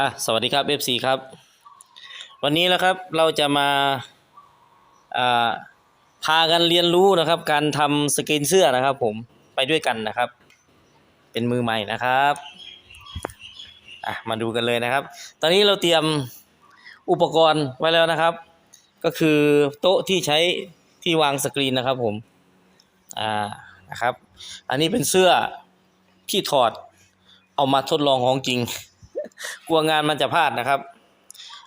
อะสวัสดีครับ FC ครับ วันนี้นะครับเราจะมาอ่าพากันเรียนรู้นะครับ การทำสกรีนเสื้อนะครับ ผมไปด้วยกันนะครับ เป็นมือใหม่นะครับอะมาดูกันเลยนะครับ ตอนนี้เราเตรียมอุปกรณ์ไว้แล้วนะครับ ก็คือโต๊ะที่ใช้ที่วางสกรีนนะครับผม อ่านะครับ อันนี้เป็นเสื้อที่ถอดเอามาทดลองของจริง กลัวงานมันจะพลาดนะครับ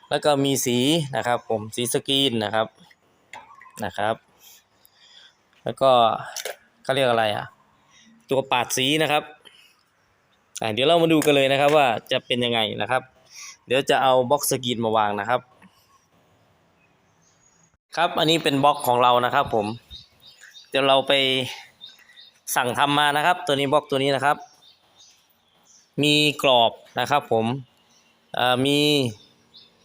แล้วก็มีสีนะครับ ผมสีสกรีนนะครับนะครับ แล้วก็เขาเรียกอะไรอะ ตัวปาดสีนะครับอ่าเดี๋ยวเรามาดูกันเลยนะครับ ว่าจะเป็นยังไงนะครับ เดี๋ยวจะเอาบล็อกสกรีนมาวางนะครับ ครับอันนี้เป็นบล็อกของเรานะครับ ผม ดี๋ยวเราไปสั่งทำมานะครับ ตัวนี้บล็อกตัวนี้นะครับ มีกรอบนะครับผมมี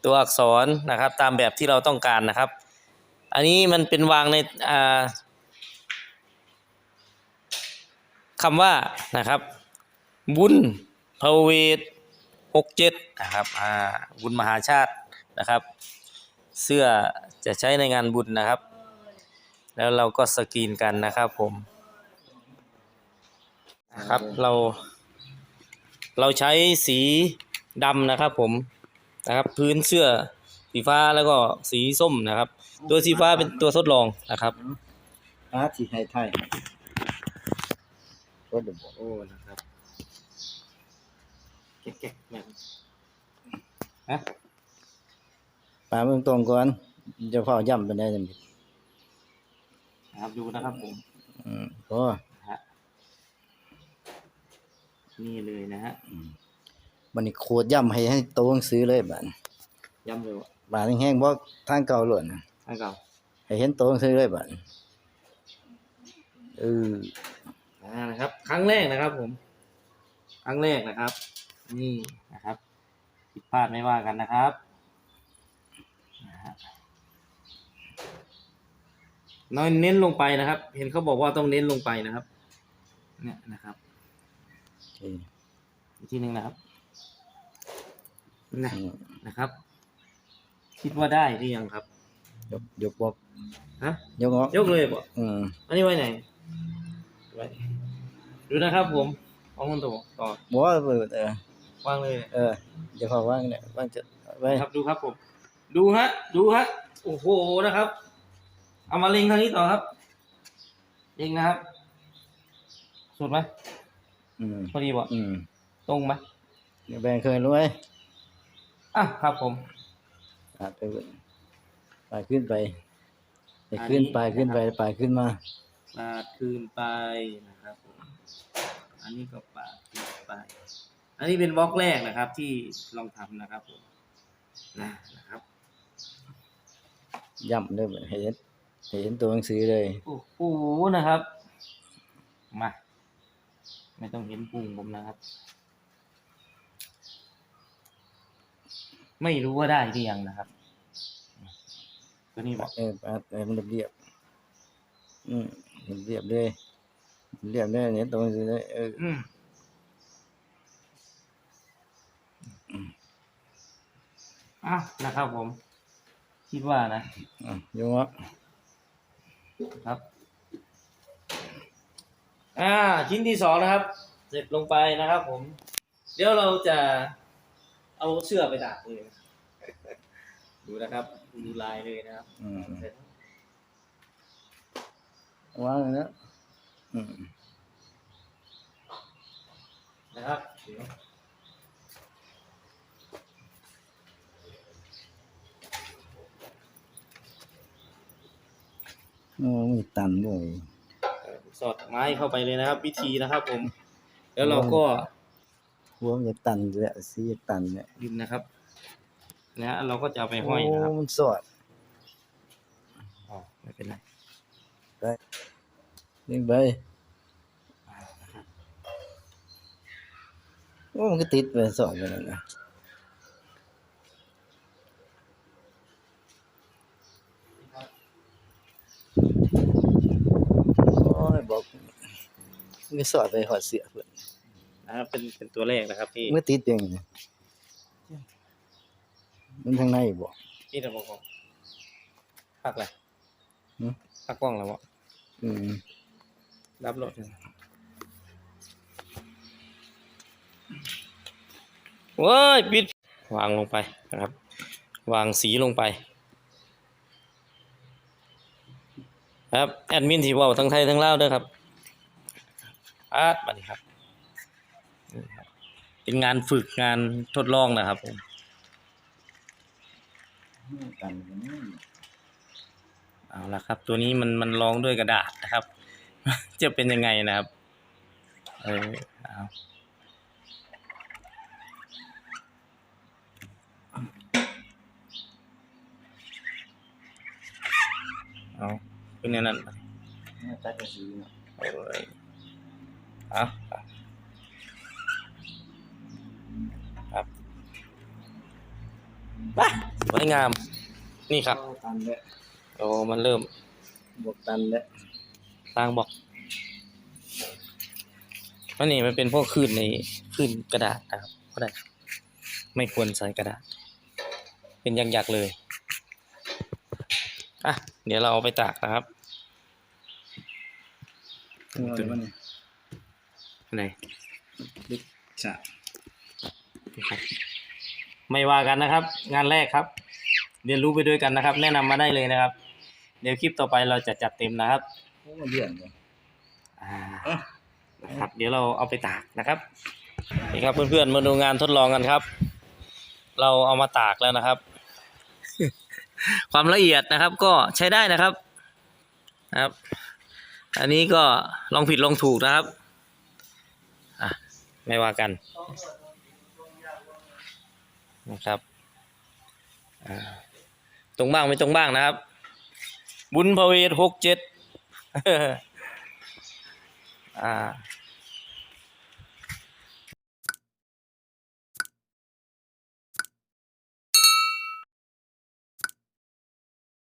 ตัวอักษรนะครับ ตามแบบที่เราต้องการนะครับ อันนี้มันเป็นวางในอ่าคำว่านะครับบุญพระเวทหกเจ็ดนะครับบุญมหาชาตินะครับ เสื้อจะใช้ในงานบุญนะครับ แล้วเราก็สกรีนกันนะครับผมนะครับเราเราใช้สีดำนะครับผมนะครับ พื้นเสื้อสีฟ้าแล้วก็สีส้มนะครับ ตัวสีฟ้าเป็นตัวทดลองนะครับอาที่ให้ไทยก็เดี๋ยวบอกโอ้นะครับแก๊กๆแบบฮะปาเมืองตรงก่อนจะเฝ้าย่ำไปได้จัง นะครับดูนะครับผมอืมก็นะฮะนี่เลยนะฮะบันนี้โคตรย่ำให้ให้โตหนังสือเลยบัดย้ำเลยว่าบาดแห้งๆบ่ทางเก่าล้วนน่ะให้เก่าให้เห็นโตหนังสือเลยบัดเอออ่านะครับ ครั้งแรกนะครับ ผม ครั้งแรกนะครับ นี่นะครับผิดพลาดไม่ว่ากันนะครับนะฮะ น้อยเน้นลงไปนะครับ เห็นเขาบอกว่าต้องเน้นลงไปนะครับ เนี่ยนะครับโอเคอีกทีหนึ่งนะครับนะอืมนะครับ คิดว่าได้หรือยังครับ ยกยกบอกฮะยกออกยกเลยบ่อืมอันนี้ไว้ไหนไว้ดูนะครับ ผมเอาคนตัวต่อบ่ว่าเปิดเออวางเลย เออเดี๋ยวเขาว่างเนี่ยว่างจะไว้ครับดูครับผม ดูฮะ ดูฮะ โอ้โหนะครับ เอามาเล็งทางนี้ต่อครับเล็งนะครับ สุดไหมอืมพอดีบ่อืมตรงไหมเดี๋ยวแบ่งเคยรู้ไหมอะครับผมปาดไปเบิ่งปาดขึ้นไปไปขึ้นอันนี้ไปขึ้นไปนะครับไปขึ้นมาปาดคืนไปนะครับผมอันนี้ก็ปาดคืนไป อันนี้เป็นบล็อกแรกนะครับ ที่ลองทำนะครับผมนะนะครับย่ำเลยบัดให้เห็นให้ เห็นตัวหนังสือเลยโอ้โหนะครับ มา ไม่ต้องเห็นพุงผมนะครับ ไม่รู้ว่าได้หรือยังนะครับ ตัวนี้บอกเออปาดเออมันเรียบๆอืมเห็นเรียบเลยเรียบเลยเนี่ยตรงนี้เลยเอออืมอ้าวนะครับผม คิดว่านะอะยกอะ ครับ อ่า ชิ้นที่สองนะครับ เสร็จลงไปนะครับผม เดี๋ยวเราจะเอาเชือกไปตากเลยนะดูนะครับ ดูลายเลยนะครับอืม เสร็จวางเลยนะอืมนะครับเดี๋ยว โอ้มีตันด้วย สอดไม้เข้าไปเลยนะครับ วิธีนะครับ ผม แล้วเราก็หัวมันจะตันเลยอะสีจะตันเนี่ยดึงนะครับนะฮะเราก็จะเอาไปห้อยนะครับโมันสอดอ๋อไม่เป็นไรยิงไปโอ้มันก็ติดไปสอดไปแล้วนะโอ้ยบอก มีสอดไปหอดเสียเพิ่นนะครับเป็นเป็นตัวเลขนะครับที่เมื่อติดเองนี่มันทางในบ่ที่เราบอกว่าพักอะไรหืมพักกล้องแล้ววะอืมรับรถเว้ยปิดวางลงไปนะครับ วางสีลงไป ครับ แอดมินที่เว่าทั้งไทยทั้งลาวเด้อครับ อาร์ตบัดนี้ครับนี่ครับ เป็นงานฝึกงานทดลองนะครับผมกันกันนี่เอาละครับ ตัวนี้มันมันรองด้วยกระดาษนะครับ จะเป็นยังไงนะครับ เออเอาเอาเป็นอย่างนั้นนี่ตัดกระสีเนาะโอ้ยเอาครับครับไปสวยงาม นี่ครับ ตันแล้วโอ้มันเริ่มบวกตันแล้วสร้างบอกอันนี้มันเป็นพวกคลื่นในคลื่นกระดาษนะครับก็ได้ ไม่ควรใส่กระดาษ เป็นยักยักๆเลยอะเดี๋ยวเราเอาไปตากนะครับเอาเลยมันนี่ อันไหนลึกฉะนี่ครับ ไม่ว่ากันนะครับ งานแรกครับ เรียนรู้ไปด้วยกันนะครับ แนะนำมาได้เลยนะครับ เดี๋ยวคลิปต่อไปเราจะจัดเต็มนะครับโอ้เลี่ยนเลยอ่าอะนะครับ เดี๋ยวเราเอาไปตากนะครับนี่ครับเพื่อนๆมาดูงานทดลองกันครับ เราเอามาตากแล้วนะครับ ความละเอียดนะครับ ก็ใช้ได้นะครับนะครับ อันนี้ก็ลองผิดลองถูกนะครับอะ ไม่ว่ากันนะครับตรงบ้างไม่ตรงบ้างนะครับ บุญพระเวทหกเจ็ดอ่า